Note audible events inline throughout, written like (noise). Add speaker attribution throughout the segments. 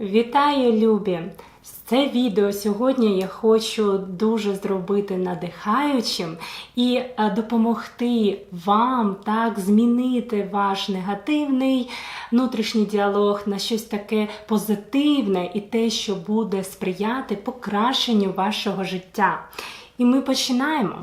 Speaker 1: Вітаю, любі! Це відео сьогодні я хочу дуже зробити надихаючим і е, допомогти вам так змінити ваш негативний внутрішній діалог на щось таке позитивне і те, що буде сприяти покращенню вашого життя. І ми починаємо.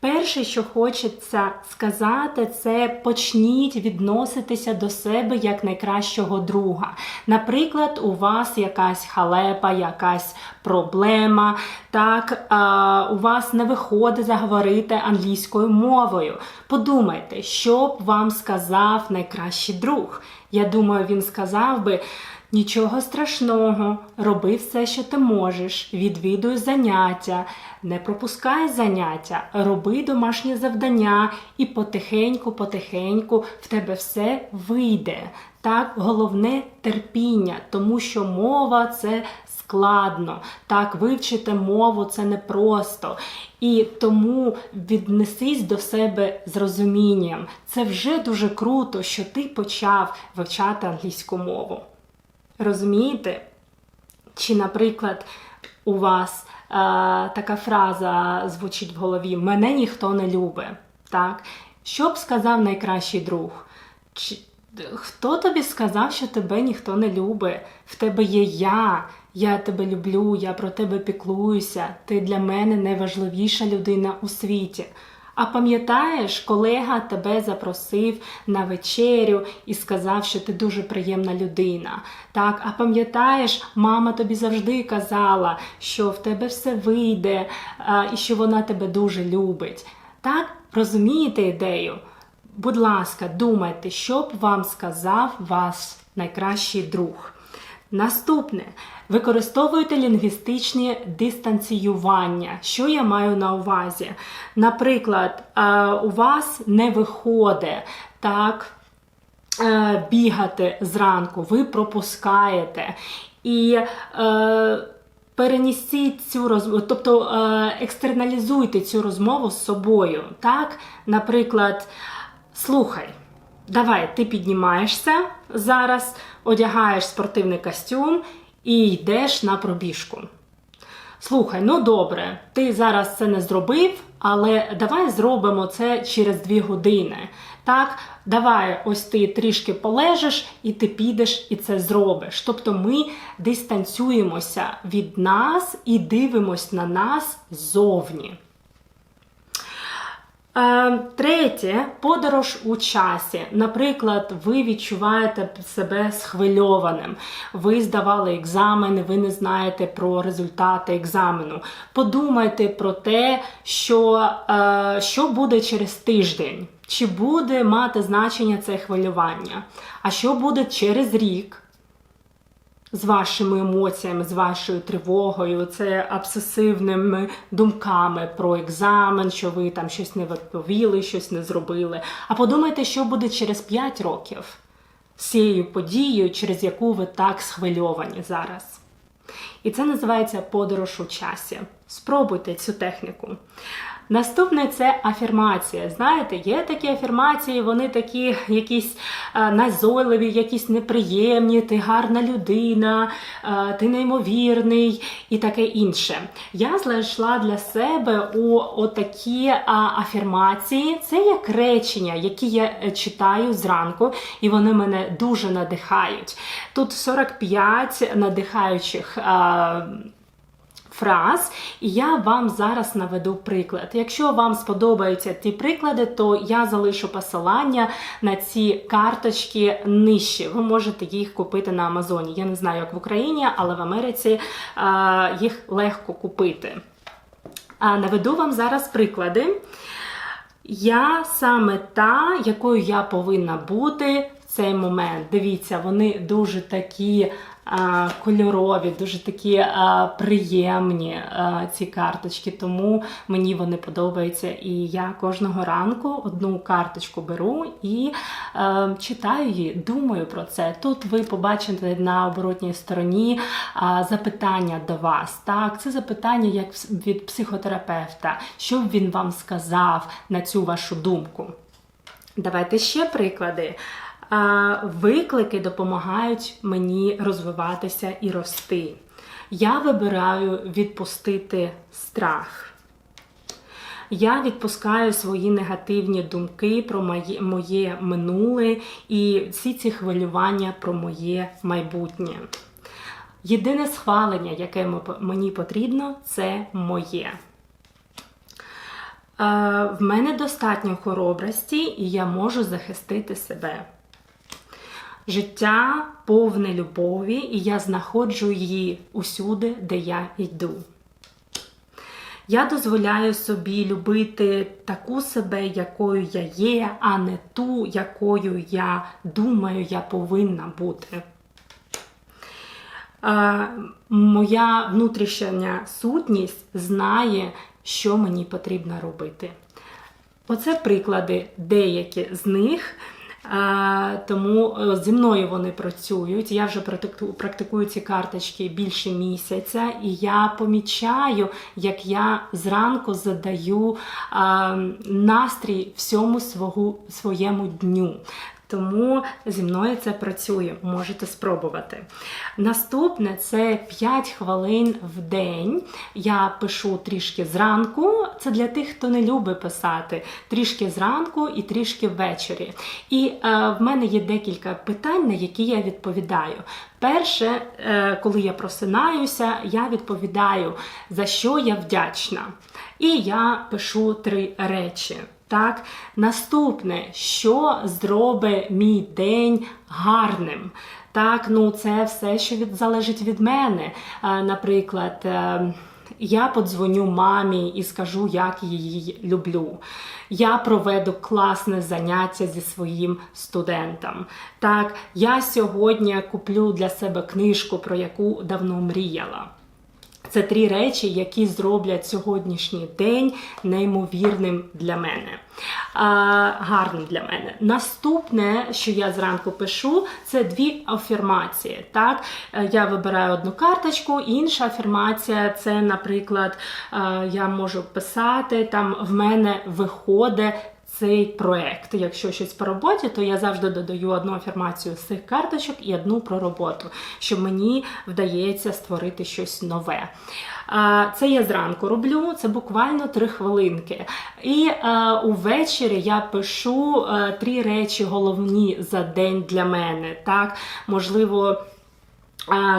Speaker 1: Перше, що хочеться сказати, це почніть відноситися до себе як найкращого друга. Наприклад, у вас якась халепа, якась проблема, так у вас не виходить заговорити англійською мовою. Подумайте, що б вам сказав найкращий друг. Я думаю, він сказав би. Нічого страшного, роби все, що ти можеш, відвідуй заняття, не пропускай заняття, роби домашні завдання, і потихеньку-потихеньку в тебе все вийде. Так, головне терпіння, тому що мова це складно. Так, вивчити мову це непросто. І тому віднесись до себе з розумінням. Це вже дуже круто, що ти почав вивчати англійську мову. Розумієте? Чи, наприклад, у вас е, така фраза звучить в голові Мене ніхто не любить. Так? Що б сказав найкращий друг? Чи, Хто тобі сказав, що тебе ніхто не любить? В тебе є я, я тебе люблю, я про тебе піклуюся, ти для мене найважливіша людина у світі. А пам'ятаєш, колега тебе запросив на вечерю і сказав, що ти дуже приємна людина. Так, а пам'ятаєш, мама тобі завжди казала, що в тебе все вийде а, і що вона тебе дуже любить. Так, розумієте ідею? Будь ласка, думайте, що б вам сказав ваш найкращий друг. Наступне. Використовуйте лінгвістичні дистанціювання. Що я маю на увазі? Наприклад, у вас не виходить так бігати зранку, ви пропускаєте. І е, перенесіть цю розмову, тобто е, екстерналізуйте цю розмову з собою. Так? Наприклад, слухай. Давай, ти піднімаєшся зараз, одягаєш спортивний костюм і йдеш на пробіжку. Слухай, ну добре, ти зараз це не зробив, але давай зробимо це через дві години. Так, давай ось ти трішки полежиш, і ти підеш і це зробиш. Тобто ми дистанціюємося від нас і дивимось на нас ззовні. Третє подорож у часі. Наприклад, ви відчуваєте себе схвильованим, ви здавали екзамен, ви не знаєте про результати екзамену. Подумайте про те, що, що буде через тиждень, чи буде мати значення це хвилювання, а що буде через рік з вашими емоціями, з вашою тривогою, це обсесивними думками про екзамен, що ви там щось не відповіли, щось не зробили. А подумайте, що буде через 5 років з цією подією, через яку ви так схвильовані зараз. І це називається подорож у часі. Спробуйте цю техніку. Наступне це афірмація. Знаєте, є такі афірмації, вони такі якісь а, назойливі, якісь неприємні, ти гарна людина, а, ти неймовірний і таке інше. Я знайшла для себе у отакі а, афірмації. Це як речення, які я е, читаю зранку, і вони мене дуже надихають. Тут 45 надихаючих. Фраз, і я вам зараз наведу приклад. Якщо вам сподобаються ті приклади, то я залишу посилання на ці карточки нижче. Ви можете їх купити на Амазоні. Я не знаю, як в Україні, але в Америці а, їх легко купити. А, Наведу вам зараз приклади. Я саме та, якою я повинна бути в цей момент. Дивіться, вони дуже такі кольорові, дуже такі приємні ці карточки, тому мені вони подобаються. І я кожного ранку одну карточку беру і читаю її, думаю про це. Тут ви побачите на оборотній стороні запитання до вас. Так, Це запитання як від психотерапевта, що він вам сказав на цю вашу думку. Давайте ще приклади. Виклики допомагають мені розвиватися і рости. Я вибираю відпустити страх. Я відпускаю свої негативні думки про моє, моє минуле і всі ці хвилювання про моє майбутнє. Єдине схвалення, яке мені потрібно, це моє. Е, в мене достатньо хоробрості, і я можу захистити себе. Життя повне любові, і я знаходжу її усюди, де я йду. Я дозволяю собі любити таку себе, якою я є, а не ту, якою я думаю, я повинна бути. Моя внутрішня сутність знає, що мені потрібно робити. Оце приклади деякі з них. Тому е, зі мною вони працюють. Я вже практикую ці карточки більше місяця, і я помічаю, як я зранку задаю настрій всьому свого, своєму дню. Тому зі мною це працює, можете спробувати. Наступне це 5 хвилин в день. Я пишу трішки зранку. Це для тих, хто не любить писати, трішки зранку і трішки ввечері. І е, в мене є декілька питань, на які я відповідаю. Перше, е, коли я просинаюся, я відповідаю, за що я вдячна. І я пишу три речі. Так, наступне, що зробить мій день гарним. Так, ну це все, що від, залежить від мене. А, наприклад, е, я подзвоню мамі і скажу, як її люблю. Я проведу класне заняття зі своїм студентом. Так, я сьогодні куплю для себе книжку, про яку давно мріяла. Це три речі, які зроблять сьогоднішній день неймовірним для мене, а, гарним для мене. Наступне, що я зранку пишу, це дві афірмації. Так, е, Я вибираю одну карточку, інша афірмація це, наприклад, е, я можу писати, там в мене виходить цей проект. Якщо щось по роботі, то я завжди додаю одну афірмацію з цих карточок і одну про роботу, що мені вдається створити щось нове. Це я зранку роблю, це буквально три хвилинки. І увечері я пишу три речі головні за день для мене. Так, можливо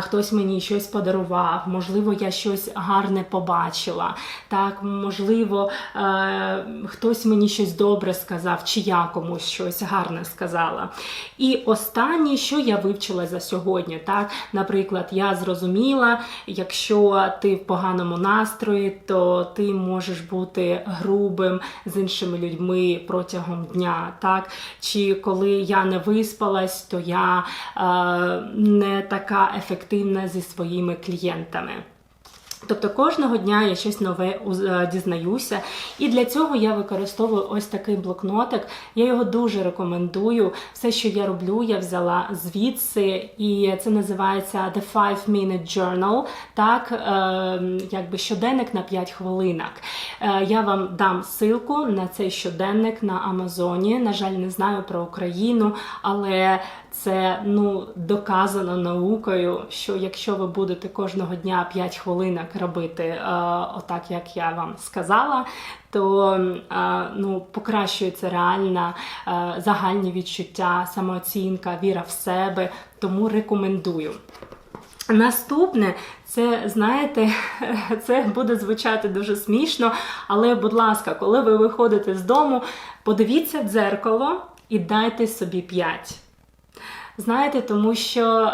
Speaker 1: хтось мені щось подарував, можливо, я щось гарне побачила. Так, можливо, е, хтось мені щось добре сказав, чи я комусь щось гарне сказала. І останнє, що я вивчила за сьогодні, так, наприклад, я зрозуміла, якщо ти в поганому настрої, то ти можеш бути грубим з іншими людьми протягом дня. так, Чи коли я не виспалась, то я е, не така ефективна зі своїми клієнтами. Тобто кожного дня я щось нове е, дізнаюся, і для цього я використовую ось такий блокнотик. Я його дуже рекомендую. Все, що я роблю, я взяла звідси, і це називається The 5-Minute Journal, так, е, якби щоденник на 5 хвилинок. Е, я вам дам ссылку на цей щоденник на Амазоні. На жаль, не знаю про Україну, але це ну доказано наукою, що якщо ви будете кожного дня 5 хвилинок робити е, отак, як я вам сказала, то е, ну, покращується реальна е, загальні відчуття, самооцінка, віра в себе. Тому рекомендую. Наступне, це, знаєте, (laughs) це буде звучати дуже смішно, але, будь ласка, коли ви виходите з дому, подивіться в дзеркало і дайте собі 5. Знаєте, тому що.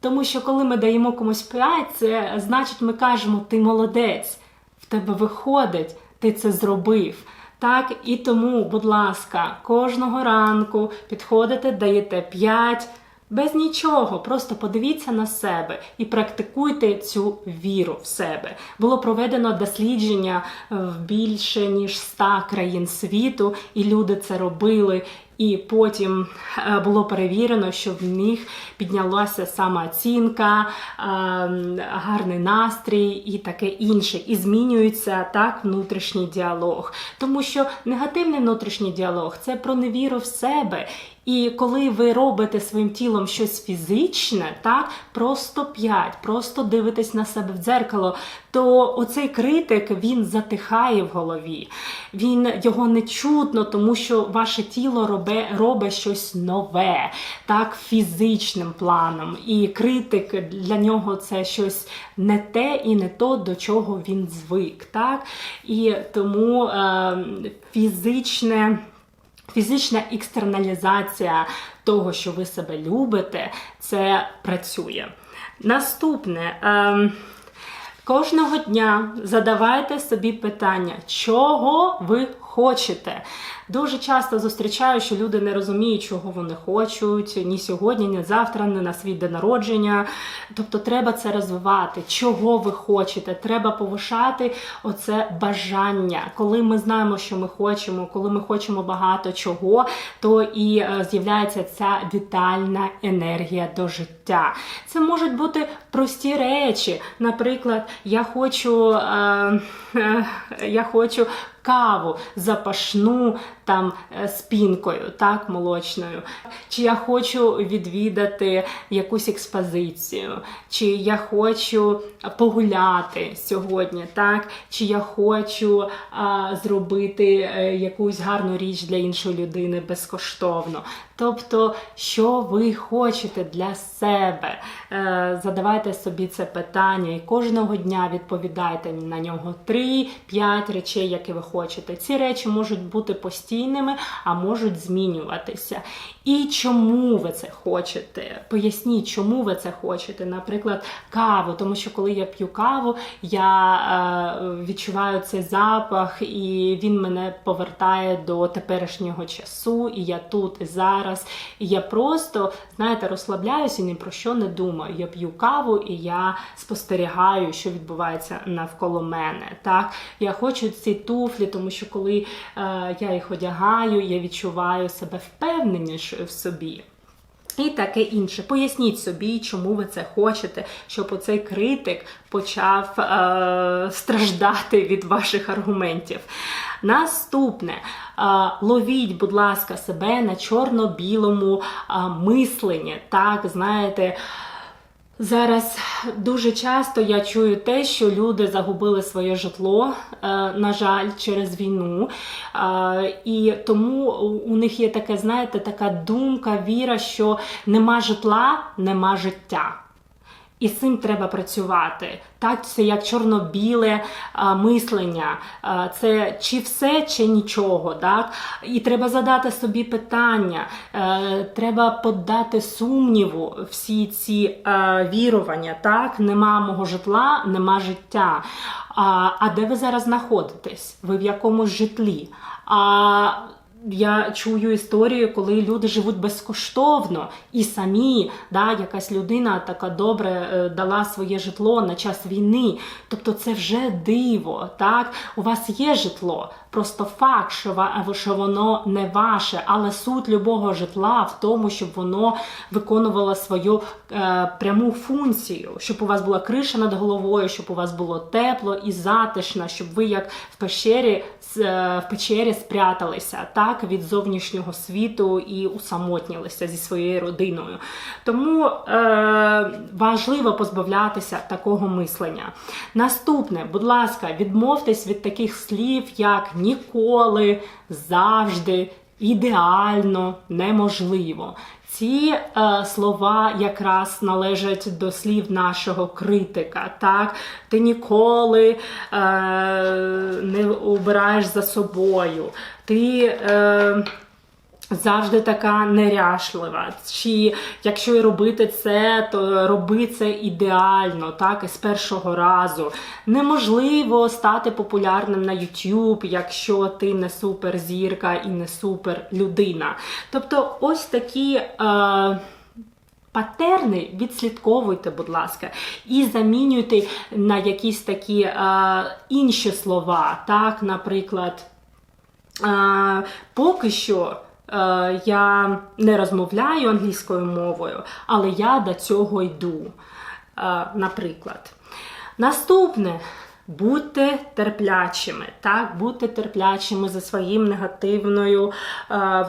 Speaker 1: Тому що коли ми даємо комусь 5, це значить, ми кажемо, ти молодець, в тебе виходить, ти це зробив. Так, і тому, будь ласка, кожного ранку підходите, даєте 5, без нічого, просто подивіться на себе і практикуйте цю віру в себе. Було проведено дослідження в більше ніж 100 країн світу, і люди це робили. І потім е, було перевірено, що в них піднялася самооцінка, е, гарний настрій і таке інше. І змінюється так внутрішній діалог. Тому що негативний внутрішній діалог це про невіру в себе. І коли ви робите своїм тілом щось фізичне, так, просто п'ять, просто дивитесь на себе в дзеркало, то оцей критик він затихає в голові. Він його не чутно, тому що ваше тіло робе, робить щось нове, так, фізичним планом. І критик для нього це щось не те і не то, до чого він звик. Так? І тому е, фізичне. Фізична екстерналізація того, що ви себе любите, це працює. Наступне. Е, Кожного дня задавайте собі питання, чого ви хочете. Дуже часто зустрічаю, що люди не розуміють, чого вони хочуть ні сьогодні, ні завтра, ні на свій день народження. Тобто треба це розвивати, чого ви хочете. Треба повишати оце бажання. Коли ми знаємо, що ми хочемо, коли ми хочемо багато чого, то і е, з'являється ця вітальна енергія до життя. Це можуть бути прості речі. Наприклад, я хочу, е, е, я хочу каву запашну там спінкою, з пінкою, так, молочною. Чи я хочу відвідати якусь експозицію, чи я хочу погуляти сьогодні, так, чи я хочу а, зробити е, якусь гарну річ для іншої людини безкоштовно. Тобто, що ви хочете для себе, е, задавайте собі це питання і кожного дня відповідайте на нього 3-5 речей, які ви хочете. Ці речі можуть бути постійними, а можуть змінюватися. І чому ви це хочете? Поясніть, чому ви це хочете. Наприклад, каву, тому що коли я п'ю каву, я е, відчуваю цей запах, і він мене повертає до теперішнього часу, і я тут і зараз. І я просто, знаєте, розслабляюся і ні про що не думаю. Я п'ю каву і я спостерігаю, що відбувається навколо мене. Так, Я хочу ці туфлі, тому що коли е, я їх одягаю, я відчуваю себе впевненіше в собі. І таке інше. Поясніть собі, чому ви це хочете, щоб оцей критик почав е, страждати від ваших аргументів. Наступне, е, ловіть, будь ласка, себе на чорно-білому е, мисленні. Так, знаєте. Зараз дуже часто я чую те, що люди загубили своє житло, е, на жаль, через війну. Е, і тому у них є таке, знаєте, така думка, віра, що нема житла, нема життя. І з цим треба працювати. Так, це як чорно-біле а, мислення, а, це чи все, чи нічого. Так? І треба задати собі питання, а, е, треба подати сумніву всі ці а, вірування. Так? Нема мого житла, нема життя. А, а де ви зараз знаходитесь? Ви в якомусь житлі? А я чую історію, коли люди живуть безкоштовно і самі, да, якась людина така добре е, дала своє житло на час війни. Тобто це вже диво. так? У вас є житло, просто факт, що воно не ваше, але суть любого житла в тому, щоб воно виконувало свою е, пряму функцію, щоб у вас була криша над головою, щоб у вас було тепло і затишно, щоб ви як в пещері е, в печері спряталися так від зовнішнього світу і усамотнілися зі своєю родиною. Тому е, важливо позбавлятися такого мислення. Наступне, будь ласка, відмовтесь від таких слів, як ніколи, завжди, ідеально, неможливо. Ці е, слова якраз належать до слів нашого критика. Так? Ти ніколи е, не обираєш за собою. Ти е, Завжди така неряшлива. Чи якщо і робити це, то роби це ідеально, так, і з першого разу. Неможливо стати популярним на YouTube, якщо ти не суперзірка і не супер людина. Тобто, ось такі. Е Патерни відслідковуйте, будь ласка, і замінюйте на якісь такі е, інші слова. Так, Наприклад, е, поки що я не розмовляю англійською мовою, але я до цього йду. Е, наприклад. Наступне. Будьте терплячими, так, будьте терплячими за своїм негативною, е,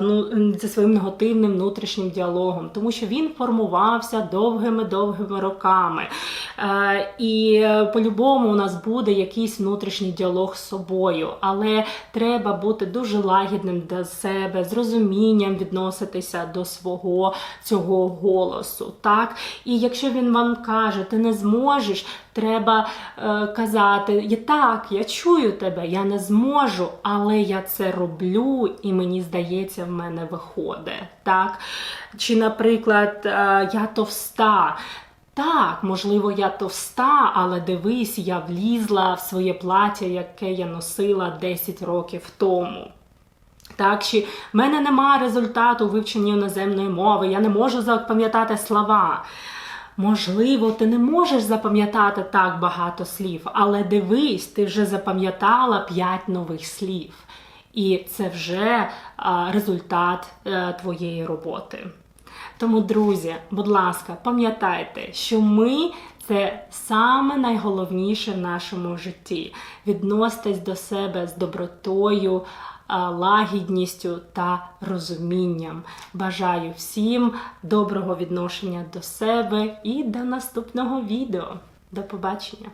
Speaker 1: за своїм негативним внутрішнім діалогом, тому що він формувався довгими-довгими роками. Е, І по-любому у нас буде якийсь внутрішній діалог з собою, але треба бути дуже лагідним до себе, з розумінням відноситися до свого цього голосу. Так? І якщо він вам каже, ти не зможеш, треба е, казати: «Я так, я чую тебе, я не зможу, але я це роблю, і мені здається, в мене виходить. Так? Чи, наприклад, е, я товста. Так, можливо, я товста, але дивись, я влізла в своє плаття, яке я носила 10 років тому. Так, чи в мене немає результату у вивченні іноземної мови, я не можу запам'ятати слова. Можливо, ти не можеш запам'ятати так багато слів, але дивись, ти вже запам'ятала 5 нових слів. І це вже а, результат е, твоєї роботи. Тому, друзі, будь ласка, пам'ятайте, що ми це саме найголовніше в нашому житті. Відноситесь до себе з добротою, лагідністю та розумінням. Бажаю всім доброго відношення до себе і до наступного відео. До побачення!